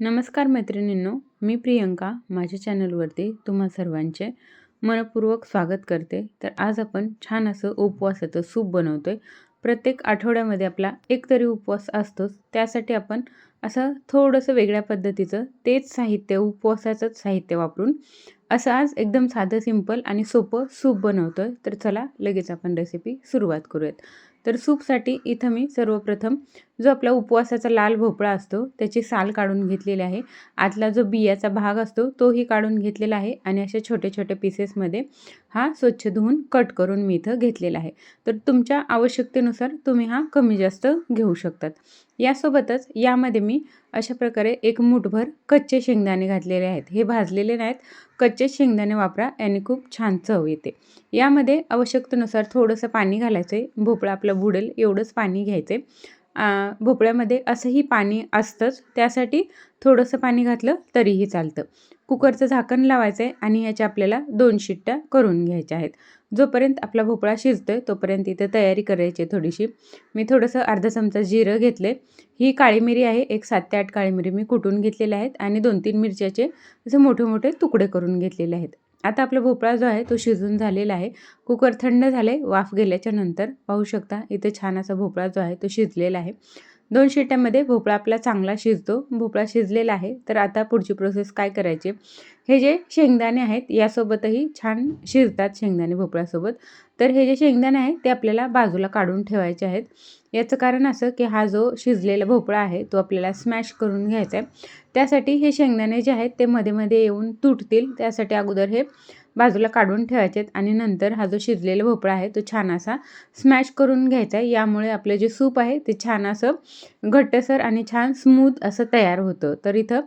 नमस्कार मैत्रिणींनो मी प्रियंका माझ्या चॅनलवरती तुम्हा सर्वांचे मनपूर्वक स्वागत करते. तर आज आपण छान असं उपवासाचं सूप बनवतो आहे प्रत्येक आठवड्यामध्ये आपला एक तरी उपवास असतोच. त्यासाठी आपण असं थोडंसं वेगळ्या पद्धतीचं तेच साहित्य उपवासाचंच साहित्य वापरून असं आज एकदम साधं सिंपल आणि सोपं सूप बनवतो आहे तर चला लगेच आपण रेसिपी सुरुवात करूयात. तर सूपसाठी इथं मी सर्वप्रथम जो आपला उपवासाचा लाल भोपळा असतो त्याची साल काढून घेतलेली आहे. आतला जो बियाचा भाग असतो तोही काढून घेतलेला आहे आणि अशा छोटे छोटे पीसेसमध्ये हा स्वच्छ धुवून कट करून मी इथं घेतलेला आहे. तर तुमच्या आवश्यकतेनुसार तुम्ही हा कमी जास्त घेऊ शकतात. यासोबतच यामध्ये मी अशा प्रकारे एक मुठभर कच्चे शेंगदाणे घातलेले आहेत. हे भाजलेले नाहीत. कच्चे शेंगदाणे वापरा याने खूप छान चव येते. यामध्ये आवश्यकतेनुसार थोडंसं पाणी घालायचं आहे भोपळा आपलं बुडेल एवढंच पाणी घ्यायचं. आहे भोपळ्यामध्ये असंही पाणी असतंच त्यासाठी थोडंसं पाणी घातलं तरीही चालतं. कुकरचं झाकण लावायचं आहे आणि याच्या आपल्याला दोन शिट्ट्या करून घ्यायच्या आहेत. जोपर्यंत आपला भोपळा शिजतो आहे तोपर्यंत इथं तयारी करायची आहे थोडीशी. मी थोडंसं अर्धा चमचा जिरं घेतले ही काळी मिरी आहे एक सात ते आठ काळी मिरी मी कुटून घेतलेल्या आहेत आणि दोन तीन मिरच्याचे असे मोठे मोठे तुकडे करून घेतलेले आहेत. आता आपला भोपळा जो आहे तो शिजून झालेला आहे. कुकर थंड झाले वाफ गेल्याच्यानंतर पाहू शकता इथे छान असा भोपळा जो आहे तो शिजलेला आहे. दोन शिट्ट्यामध्ये भोपळा आपला चांगला शिजतो. भोपळा शिजलेला आहे. तर आता पुढची प्रोसेस काय करायची? हे जे शेंगदाणे आहेत यासोबतही छान शिजतात शेंगदाणे भोपळ्यासोबत. तर हे जे शेंगदाणे आहेत ते आपल्याला बाजूला काढून ठेवायचे आहेत. याचं कारण असं की हा जो शिजलेला भोपळा आहे तो आपल्याला स्मॅश करून घ्यायचा आहे. त्यासाठी हे शेंगदाणे जे आहेत ते मध्ये मध्ये येऊन तुटतील. त्यासाठी अगोदर हे बाजूला काढून ठेवायचे आहेत आणि नंतर हा जो शिजलेला भोपळा आहे तो छान असा स्मॅश करून घ्यायचा आहे. यामुळे आपलं जे सूप आहे ते छान असं घट्टसर आणि छान स्मूथ असं तयार होतं. तर इथं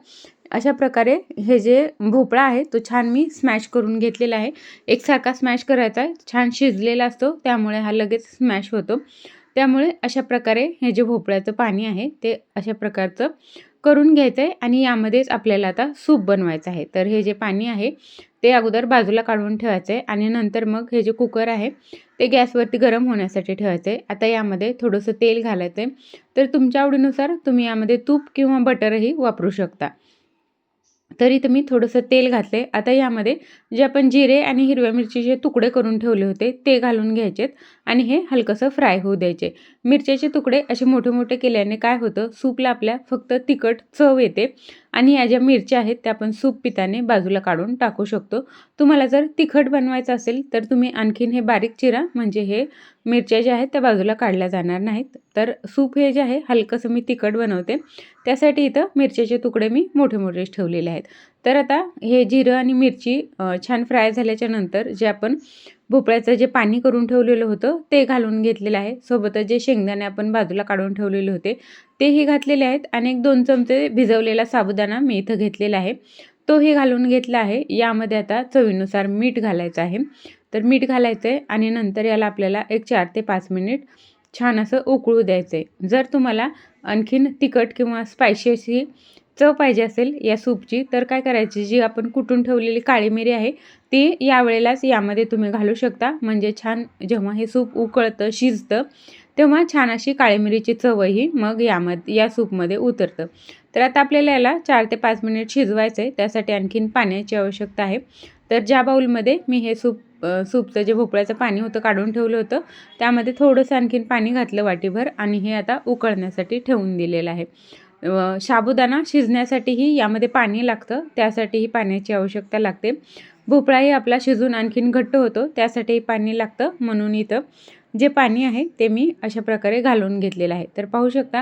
अशा प्रकारे हे जे भोपळा आहे तो छान मी स्मॅश करून घेतलेला आहे. एकसारखा स्मॅश करायचा आहे. छान शिजलेला असतो. त्यामुळे हा लगेच स्मॅश होतो. त्यामुळे अशा प्रकारे हे जे भोपळ्याचं पाणी आहे ते अशा प्रकारचं करून घ्यायचं आहे आणि यामध्येच आपल्याला आता सूप बनवायचं आहे. तर हे जे पाणी आहे ते अगोदर बाजूला काढून ठेवायचं आहे आणि नंतर मग हे जे कुकर आहे ते गॅसवरती गरम होण्यासाठी ठेवायचं आहे आता यामध्ये थोडंसं तेल घालायचं आहे तर तुमच्या आवडीनुसार तुम्ही यामध्ये तूप किंवा बटरही वापरू शकता. तरी इथं मी थोडंसं तेल घातले आता यामध्ये जे आपण जिरे आणि हिरव्या मिरचीचे तुकडे करून ठेवले होते ते घालून घ्यायचेत आणि हे हलकंसं फ्राय होऊ द्यायचे. मिरच्याचे तुकडे असे मोठे मोठे केल्याने काय होतं? सूपला आपल्या फक्त तिखट चव येते. आणि या ज्या मिरच्या आहेत त्या आपण सूप पिताने बाजूला काढून टाकू शकतो. तुम्हाला जर तिखट बनवायचं असेल तर तुम्ही आणखीन हे बारीक चिरा म्हणजे हे मिरच्या ज्या आहेत त्या बाजूला काढल्या जाणार नाहीत. तर सूप हे जे आहे हलकंसं मी तिखट बनवते. त्यासाठी इथं मिरच्याचे तुकडे मी मोठे मोठेच ठेवलेले आहेत. तर आता हे जिरं आणि मिरची छान फ्राय झाल्याच्यानंतर जे आपण भोपळ्याचं जे पाणी करून ठेवलेलं होतं ते घालून घेतलेलं आहे. सोबतच जे शेंगदाणे आपण बाजूला काढून ठेवलेले होते तेही घातलेले आहेत आणि एक दोन चमचे भिजवलेला साबुदाणा मी इथं घेतलेला आहे. तोही घालून घेतला आहे. यामध्ये आता चवीनुसार मीठ घालायचं आहे. तर मीठ घालायचं आहे आणि नंतर याला आपल्याला एक चार ते पाच मिनिट छान असं उकळू द्यायचं आहे जर तुम्हाला आणखीन तिखट किंवा स्पायशी अशी चव पाहिजे असेल या सूपची तर काय करायची? जी आपण कुटून ठेवलेली काळी मिरी आहे ती यावेळेलाच यामध्ये तुम्ही घालू शकता. म्हणजे छान जेव्हा हे सूप उकळतं शिजतं तेव्हा छान अशी काळी मिरीची चवही मग यामध्ये या सूपमध्ये उतरतं. तर आता आपल्याला याला चार ते पाच मिनिट शिजवायचं आहे त्यासाठी आणखीन पाण्याची आवश्यकता आहे. तर ज्या बाऊलमध्ये मी हे सूप सूपचं जे भोपळ्याचं पाणी होतं काढून ठेवलं होतं त्यामध्ये थोडंसं आणखीन पाणी घातलं वाटीभर आणि हे आता उकळण्यासाठी ठेवून दिलेलं आहे. साबुदाणा शिजण्यासाठीही यामध्ये पाणी लागतं. त्यासाठीही पाण्याची आवश्यकता लागते. भोपळाही आपला शिजून आणखीन घट्ट होतो. त्यासाठीही पाणी लागतं म्हणून इथं जे पाणी आहे ते मी अशा प्रकारे घालून घेतलेलं आहे. तर पाहू शकता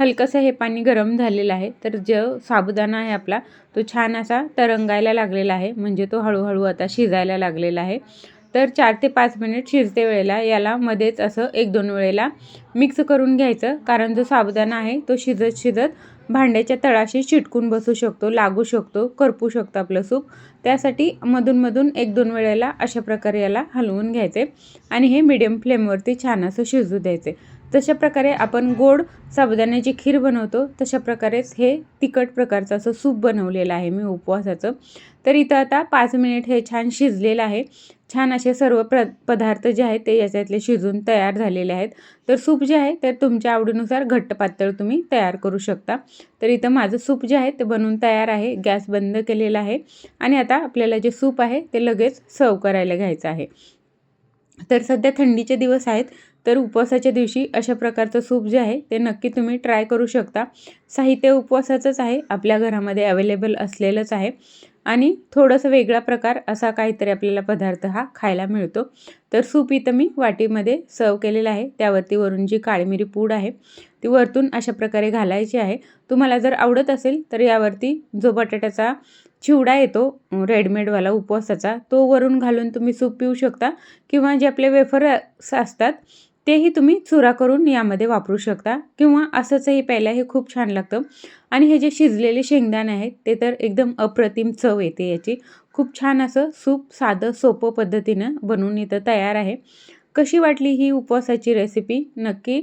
हलकंसं हे पाणी गरम झालेलं आहे. तर जो साबुदाणा आहे आपला तो छान असा तरंगायला लागलेला आहे. म्हणजे तो हळूहळू आता शिजायला लागलेला आहे. तर चार ते पाच मिनिट शिजते वेळेला याला मध्येच असं एक दोन वेळेला मिक्स करून घ्यायचं. कारण जो साबुदाणा आहे तो शिजत शिजत भांड्याच्या तळाशी चिटकून बसू शकतो लागू शकतो करपू शकतो आपलं सूप. त्यासाठी मधूनमधून एक दोन वेळेला अशा प्रकारे याला हलवून घ्यायचे. आणि हे मिडियम फ्लेमवरती छान असं शिजू द्यायचे. जशा प्रकारे आपण गोड साबुदाण्याची खीर बनवतो तशा प्रकारेच हे तिखट प्रकारचं असं सूप बनवलेलं आहे मी उपवासाचं. तर इथं आता पाच मिनिट हे छान शिजलेलं आहे. छान असे सर्व प्र पदार्थ जे आहेत ते याच्यातले शिजून तयार झालेले आहेत. तर सूप जे आहे ते तुमच्या आवडीनुसार घट्ट पातळ तुम्ही तयार करू शकता. तर इथं माझं सूप जे आहे ते बनवून तयार आहे गॅस बंद केलेला आहे. आणि आता आपल्याला जे सूप आहे ते लगेच सर्व करायला घ्यायचं आहे. तर सध्या थंडीचे दिवस आहेत तर उपवासाच्या दिवशी अशा प्रकारचं सूप जे आहे ते नक्की तुम्ही ट्राय करू शकता. साहित्य उपवासाचंच आहे आपल्या घरामध्ये अवेलेबल असलेलंच आहे. आणि थोडंसं वेगळा प्रकार असा काहीतरी आपल्याला पदार्थ हा खायला मिळतो. तर सूप इथं मी वाटीमध्ये सर्व केलेलं आहे. त्यावरती वरून जी काळी मिरी पूड आहे ती वरतून अशा प्रकारे घालायची आहे. तुम्हाला जर आवडत असेल तर यावरती जो बटाट्याचा चिवडा येतो रेडमेडवाला उपवासाचा तो वरून घालून तुम्ही सूप पिऊ शकता. किंवा जे आपले वेफर असतात तेही तुम्ही चुरा करून यामध्ये वापरू शकता किंवा असंचही प्यायला हे खूप छान लागतं. आणि हे जे शिजलेले शेंगदाणे आहेत ते तर एकदम अप्रतिम चव येते याची. खूप छान असं सूप साधं सोपं पद्धतीनं बनवून इथं तयार आहे. कशी वाटली ही उपवासाची रेसिपी नक्की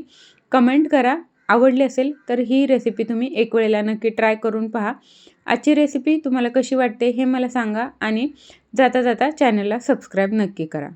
कमेंट करा. आवडली असेल तर ही रेसिपी तुम्ही एक वेळेला नक्की ट्राय करून पहा. आजची रेसिपी तुम्हाला कशी वाटते हे मला सांगा आणि जाता जाता चॅनलला सबस्क्राईब नक्की करा.